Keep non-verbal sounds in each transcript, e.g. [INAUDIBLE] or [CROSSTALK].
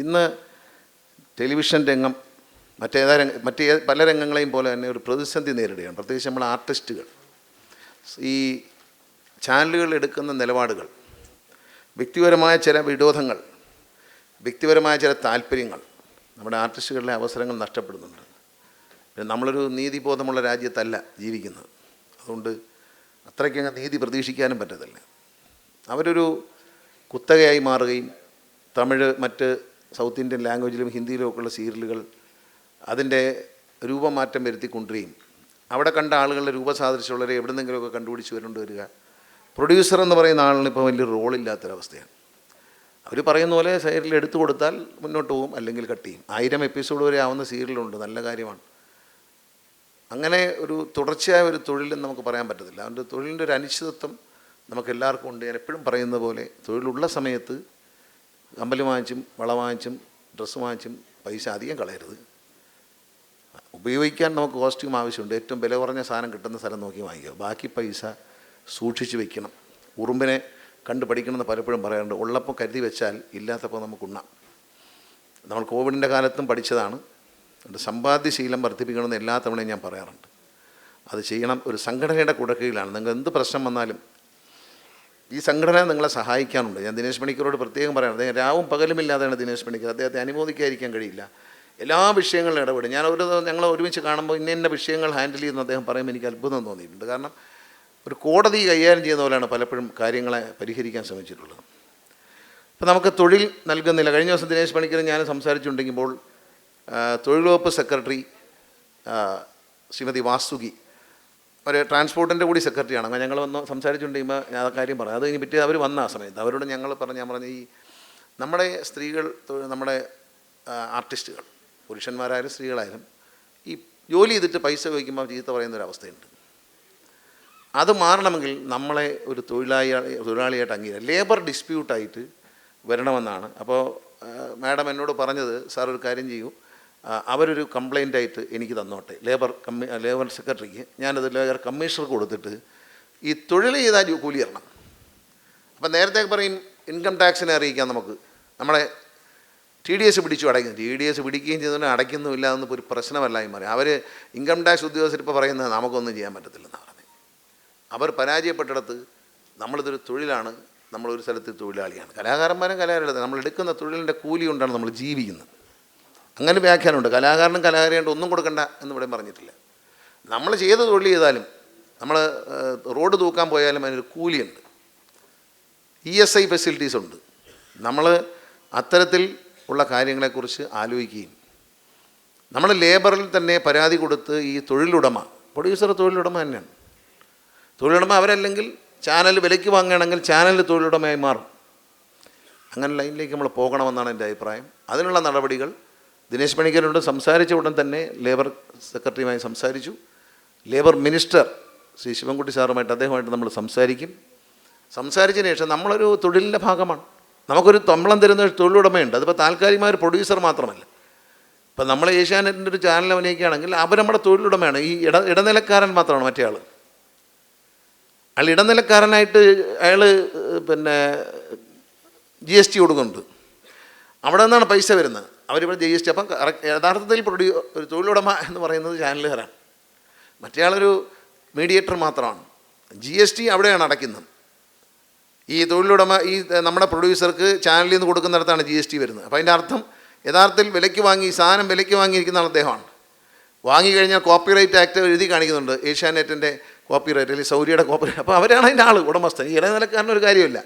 ഇന്ന് ടെലിവിഷൻ രംഗം മറ്റേതാ രംഗ മറ്റേ പല രംഗങ്ങളെയും പോലെ തന്നെ ഒരു പ്രതിസന്ധി നേരിടുകയാണ്. പ്രത്യേകിച്ച് നമ്മൾ ആർട്ടിസ്റ്റുകൾ. ഈ ചാനലുകൾ എടുക്കുന്ന നിലപാടുകൾ വ്യക്തിപരമായ ചില വിരോധങ്ങൾ വ്യക്തിപരമായ ചില താല്പര്യങ്ങൾ നമ്മുടെ ആർട്ടിസ്റ്റുകളുടെ അവസരങ്ങൾ നഷ്ടപ്പെടുന്നുണ്ട്. പിന്നെ നമ്മളൊരു നീതിബോധമുള്ള രാജ്യത്തല്ല ജീവിക്കുന്നത്. അതുകൊണ്ട് അത്രയ്ക്കങ്ങ് നീതി പ്രതീക്ഷിക്കാനും പറ്റത്തില്ല. അവരൊരു കുത്തകയായി മാറുകയും തമിഴ് മറ്റ് സൗത്ത് ഇന്ത്യൻ ലാംഗ്വേജിലും ഹിന്ദിയിലും ഒക്കെയുള്ള സീരിയലുകൾ അതിന്റെ രൂപമാറ്റം വരുത്തി അവിടെ കണ്ട ആളുകളുടെ രൂപസാദൃശ്യമുള്ളവരെ എവിടെ നിന്നെങ്കിലുമൊക്കെ കണ്ടുപിടിച്ച് വരേണ്ടി പ്രൊഡ്യൂസർ എന്ന് പറയുന്ന ആളിന് ഇപ്പോൾ വലിയ റോളില്ലാത്തൊരവസ്ഥയാണ് അവർ പറയുന്ന പോലെ സൈഡിൽ എടുത്തു കൊടുത്താൽ മുന്നോട്ട് പോകും അല്ലെങ്കിൽ കട്ട് ചെയ്യും. ആയിരം എപ്പിസോഡ് വരെ ആവുന്ന സീരിയലുണ്ട് നല്ല കാര്യമാണ്. അങ്ങനെ ഒരു തുടർച്ചയായ ഒരു തൊഴിലെന്ന് നമുക്ക് പറയാൻ പറ്റത്തില്ല. അതുകൊണ്ട് തൊഴിലിന്റെ ഒരു അനിശ്ചിതത്വം നമുക്ക് എല്ലാവർക്കും ഉണ്ട്. ഞാൻ എപ്പോഴും പറയുന്ന പോലെ തൊഴിലുള്ള സമയത്ത് കമ്പൽ വാങ്ങിച്ചും വള വാങ്ങിച്ചും ഡ്രസ്സ് വാങ്ങിച്ചും പൈസ അധികം കളയരുത്. ഉപയോഗിക്കാൻ നമുക്ക് കോസ്റ്റ്യൂം ആവശ്യമുണ്ട്. ഏറ്റവും വില കുറഞ്ഞ സാധനം കിട്ടുന്ന സ്ഥലം നോക്കി വാങ്ങിക്കുക. ബാക്കി പൈസ സൂക്ഷിച്ച് വെക്കണം. ഉറുമ്പിനെ കണ്ട് പഠിക്കണമെന്ന് പലപ്പോഴും പറയാറുണ്ട്. ഉള്ളപ്പോൾ കരുതി വെച്ചാൽ ഇല്ലാത്തപ്പോൾ നമുക്ക് ഉണ്ണാം. നമ്മൾ കോവിഡിന്റെ കാലത്തും പഠിച്ചതാണ്. സമ്പാദ്യശീലം വർദ്ധിപ്പിക്കണമെന്ന് എല്ലാ തവണയും ഞാൻ പറയാറുണ്ട്. അത് ചെയ്യണം. ഒരു സംഘടനയുടെ കുടക്കീഴിലാണ്. നിങ്ങൾ എന്ത് പ്രശ്നം വന്നാലും ഈ സംഘടന നിങ്ങളെ സഹായിക്കാനുണ്ട്. ഞാൻ ദിനേശ് പണിക്കരോട് പ്രത്യേകം പറയണം അദ്ദേഹം രാവും പകലുമില്ലാതെയാണ് ദിനേശ് പണിക്കർ. അദ്ദേഹത്തെ അനുമോദിക്കാതിരിക്കാൻ കഴിയില്ല. എല്ലാ വിഷയങ്ങളിലും ഇടപെടും. ഞാൻ ഒരു ഞങ്ങൾ ഒരുമിച്ച് കാണുമ്പോൾ ഇന്ന ഇന്ന വിഷയങ്ങൾ ഹാൻഡിൽ ചെയ്യുന്ന അദ്ദേഹം പറയുമ്പോൾ എനിക്ക് അത്ഭുതം തോന്നിയിട്ടുണ്ട്. കാരണം ഒരു കോടതി കൈകാര്യം ചെയ്യുന്ന പോലെയാണ് പലപ്പോഴും കാര്യങ്ങളെ പരിഹരിക്കാൻ ശ്രമിച്ചിട്ടുള്ളത്. ഇപ്പോൾ നമുക്ക് തൊഴിൽ നൽകുന്നില്ല. കഴിഞ്ഞ ദിവസം ദിനേശ് പണിക്കർ ഞാൻ സംസാരിച്ചുണ്ടെങ്കിൽ തൊഴിൽ വകുപ്പ് സെക്രട്ടറി ശ്രീമതി വാസുകി ഒരു ട്രാൻസ്പോർട്ടിന്റെ കൂടി സെക്രട്ടറിയാണ് അങ്ങനെ ഞങ്ങൾ വന്ന് സംസാരിച്ചുകൊണ്ടിരിക്കുമ്പോൾ ഞാൻ ആ കാര്യം പറയാം. അത് കഴിഞ്ഞ് പിറ്റേ അവർ വന്ന ആ സമയത്ത് അവരോട് ഞങ്ങൾ പറഞ്ഞു ഞാൻ പറഞ്ഞ ഈ നമ്മുടെ സ്ത്രീകൾ നമ്മുടെ ആർട്ടിസ്റ്റുകൾ പുരുഷന്മാരായാലും സ്ത്രീകളായാലും ഈ ജോലി ചെയ്തിട്ട് പൈസ ചോദിക്കുമ്പോൾ ചീത്ത പറയുന്ന ഒരു അവസ്ഥയുണ്ട്. അത് മാറണമെങ്കിൽ നമ്മളെ ഒരു തൊഴിലാളി തൊഴിലാളിയായിട്ട് അംഗീകരിക്കുക. ലേബർ ഡിസ്പ്യൂട്ടായിട്ട് വരണമെന്നാണ്. അപ്പോൾ മാഡം എന്നോട് പറഞ്ഞത് സാർ ഒരു കാര്യം ചെയ്യൂ. അവരൊരു കംപ്ലൈന്റ് ആയിട്ട് എനിക്ക് തന്നോട്ടെ. ലേബർ കമ്മി ലേബർ സെക്രട്ടറിക്ക് ഞാനത് ലേബർ കമ്മീഷണർക്ക് കൊടുത്തിട്ട് ഈ തൊഴിൽ ചെയ്താൽ കൂലി തരണം. അപ്പം നേരത്തെ പറയും ഇൻകം ടാക്സിനെ അറിയിക്കാം നമുക്ക്. നമ്മളെ ടി ഡി എസ് പിടിച്ചു അടയ്ക്കും. ടി ഡി എസ് പിടിക്കുകയും ചെയ്തതിന് അടയ്ക്കുന്നുമില്ല എന്നിപ്പോൾ ഒരു പ്രശ്നമല്ലായി മാറി അവർ ഇൻകം ടാക്സ് ഉദ്യോഗസ്ഥർ ഇപ്പോൾ പറയുന്നത് നമുക്കൊന്നും ചെയ്യാൻ പറ്റത്തില്ലെന്നാണ് പറഞ്ഞത് അവർ പരാജയപ്പെട്ടിടത്ത് നമ്മളിതൊരു തൊഴിലാണ് നമ്മളൊരു സ്ഥലത്ത് തൊഴിലാളിയാണ്. കലാകാരന്മാരും കലാകാരുടെ നമ്മൾ എടുക്കുന്ന തൊഴിലിന്റെ കൂലി കൊണ്ടാണ് നമ്മൾ ജീവിക്കുന്നത്. അങ്ങനെ വ്യാഖ്യാനമുണ്ട്. കലാകാരനും കലാകാരിയായിട്ട് ഒന്നും കൊടുക്കണ്ട എന്ന് ഇവിടെ പറഞ്ഞിട്ടില്ല. നമ്മൾ ചെയ്ത തൊഴിൽ ചെയ്താലും നമ്മൾ റോഡ് തൂക്കാൻ പോയാലും അതിനൊരു കൂലിയുണ്ട്. ഇ എസ് ഐ ഫെസിലിറ്റീസ് ഉണ്ട്. നമ്മൾ അത്തരത്തിൽ ഉള്ള കാര്യങ്ങളെക്കുറിച്ച് ആലോചിക്കുകയും നമ്മൾ ലേബറിൽ തന്നെ പരാതി കൊടുത്ത് ഈ തൊഴിലുടമ പ്രൊഡ്യൂസർ തൊഴിലുടമ തന്നെയാണ്. തൊഴിലുടമ അവരല്ലെങ്കിൽ ചാനൽ വിലയ്ക്ക് വാങ്ങുകയാണെങ്കിൽ ചാനൽ തൊഴിലുടമയായി മാറും. അങ്ങനെ ലൈനിലേക്ക് നമ്മൾ പോകണമെന്നാണ് എന്റെ അഭിപ്രായം. അതിനുള്ള നടപടികൾ ദിനേശ് പണിക്കരോട് സംസാരിച്ച ഉടൻ തന്നെ ലേബർ സെക്രട്ടറിയുമായി സംസാരിച്ചു. ലേബർ മിനിസ്റ്റർ ശ്രീ ശിവൻകുട്ടി സാറുമായിട്ട് അദ്ദേഹമായിട്ട് നമ്മൾ സംസാരിക്കും. സംസാരിച്ചതിന് ശേഷം നമ്മളൊരു തൊഴിലിന്റെ ഭാഗമാണ്. നമുക്കൊരു തമ്പളം തരുന്ന ഒരു തൊഴിലുടമയുണ്ട്. അതിപ്പോൾ താൽക്കാലികമായ ഒരു പ്രൊഡ്യൂസർ മാത്രമല്ല. ഇപ്പം നമ്മൾ ഏഷ്യാനെറ്റിന്റെ ഒരു ചാനൽ അഭിനയിക്കുകയാണെങ്കിൽ അവർ നമ്മുടെ തൊഴിലുടമയാണ്. ഈ ഇട ഇടനിലക്കാരൻ മാത്രമാണ് മറ്റേ ആൾ അയാൾ ഇടനിലക്കാരനായിട്ട് അയാൾ പിന്നെ ജി എസ് ടി കൊടുക്കുന്നുണ്ട്. അവിടെ നിന്നാണ് പൈസ വരുന്നത്. അവരിവിടെ ജി എസ് ടി അപ്പം യഥാർത്ഥത്തിൽ പ്രൊഡ്യൂ ഒരു തൊഴിലുടമ എന്ന് പറയുന്നത് ചാനലുകാരാണ്. മറ്റേ ആളൊരു മീഡിയേറ്റർ മാത്രമാണ്. ജി എസ് ടി അവിടെയാണ് അടയ്ക്കുന്നത്. ഈ തൊഴിലുടമ ഈ നമ്മുടെ പ്രൊഡ്യൂസർക്ക് ചാനലിൽ നിന്ന് കൊടുക്കുന്നിടത്താണ് ജി എസ് ടി വരുന്നത്. അപ്പോൾ അതിന്റെ അർത്ഥം യഥാർത്ഥത്തിൽ വിലയ്ക്ക് വാങ്ങി സാധനം വിലയ്ക്ക് വാങ്ങിയിരിക്കുന്ന അദ്ദേഹമാണ്. വാങ്ങിക്കഴിഞ്ഞാൽ കോപ്പിറൈറ്റ് ആക്ട് എഴുതി കാണിക്കുന്നുണ്ട്. ഏഷ്യാനെറ്റിന്റെ കോപ്പിറൈറ്റ് അല്ലെങ്കിൽ സൗരിയുടെ കോപ്പിറൈറ്റ്. അപ്പോൾ അവരാണ് അതിന്റെ ആൾ ഉടമസ്ഥൻ. ഈ ഇടനിലക്കാരനൊരു കാര്യമില്ല.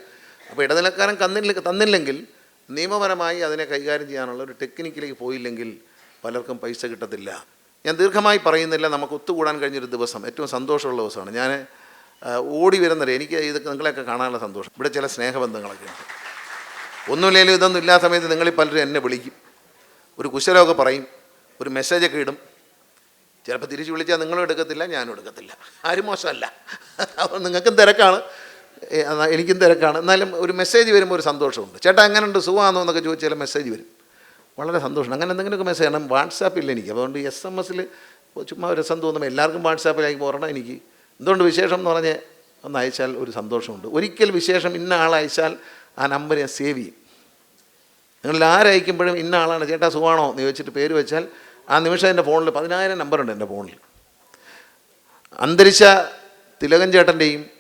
അപ്പോൾ ഇടനിലക്കാരൻ കന്നില്ല തന്നില്ലെങ്കിൽ നിയമപരമായി അതിനെ കൈകാര്യം ചെയ്യാനുള്ള ഒരു ടെക്നിക്കിലേക്ക് പോയില്ലെങ്കിൽ പലർക്കും പൈസ കിട്ടത്തില്ല. ഞാൻ ദീർഘമായി പറയുന്നില്ല നമുക്ക് ഒത്തുകൂടാൻ കഴിഞ്ഞൊരു ദിവസം ഏറ്റവും സന്തോഷമുള്ള ദിവസമാണ്. ഞാൻ ഓടി വരുന്നത് എനിക്ക് ഇതൊക്കെ നിങ്ങളെയൊക്കെ കാണാനുള്ള സന്തോഷം. ഇവിടെ ചില സ്നേഹബന്ധങ്ങളൊക്കെ ഉണ്ട്. ഒന്നുമില്ലെങ്കിലും ഇതൊന്നും ഇല്ലാത്ത സമയത്ത് നിങ്ങളിൽ പലരും എന്നെ വിളിക്കും. ഒരു കുശലമൊക്കെ പറയും ഒരു മെസ്സേജൊക്കെ ഇടും. ചിലപ്പോൾ തിരിച്ച് വിളിച്ചാൽ നിങ്ങളും എടുക്കത്തില്ല ഞാനും എടുക്കത്തില്ല. ആരും മോശമല്ല. [LAUGHS] അപ്പോൾ നിങ്ങൾക്കും തിരക്കാണ്. എനിക്കും തിരക്കാണ്. എന്നാലും ഒരു മെസ്സേജ് വരുമ്പോൾ ഒരു സന്തോഷമുണ്ട്. ചേട്ടാ എങ്ങനെയുണ്ട് സുഖമാണോ എന്നൊക്കെ ചോദിച്ചാൽ മെസ്സേജ് വരും. വളരെ സന്തോഷം അങ്ങനെ എന്തെങ്കിലുമൊക്കെ മെസ്സേജ് ആണ് വാട്സാപ്പില്ല എനിക്ക്. അതുകൊണ്ട് എസ് എം എസിൽ ചുമ്മാ ഒരു രസം തോന്നുമ്പോൾ എല്ലാവർക്കും വാട്സാപ്പിലേക്ക് പോരണം എനിക്ക്. എന്തുകൊണ്ട് വിശേഷം എന്ന് പറഞ്ഞ് ഒന്ന് അയച്ചാൽ ഒരു സന്തോഷമുണ്ട്. ഒരിക്കൽ വിശേഷം ഇന്ന ആൾ അയച്ചാൽ ആ നമ്പർ ഞാൻ സേവ് ചെയ്യും. നിങ്ങൾ ആരയക്കുമ്പോഴും ഇന്ന ആളാണ് ചേട്ടാ സുഖമാണോ? എന്ന് ചോദിച്ചിട്ട് പേര് വെച്ചാൽ ആ നിമിഷം എന്റെ ഫോണിൽ പതിനായിരം നമ്പറുണ്ട് എന്റെ ഫോണിൽ. അന്തരിച്ച തിലകൻ ചേട്ടന്റെയും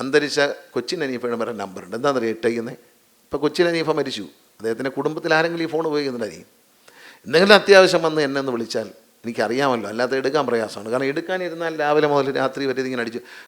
അന്തരിച്ച കൊച്ചിൻ അനീഫയുടെ വരെ നമ്പറുണ്ട് എന്താണെന്നറിയാം ഇട്ടേക്കുന്നത് ഇപ്പോൾ കൊച്ചിൻ അനീഫ മരിച്ചു. അദ്ദേഹത്തിന്റെ കുടുംബത്തിൽ ആരെങ്കിലും ഈ ഫോൺ ഉപയോഗിക്കുന്നുണ്ടായിരിക്കും എന്തെങ്കിലും അത്യാവശ്യം വന്ന് എന്നെ ഒന്ന് വിളിച്ചാൽ എനിക്കറിയാമല്ലോ. അല്ലാതെ എടുക്കാൻ പ്രയാസമാണ്. കാരണം എടുക്കാനിരുന്നാൽ രാവിലെ മുതൽ രാത്രി വരെ ഇതിങ്ങനെ അടിച്ചു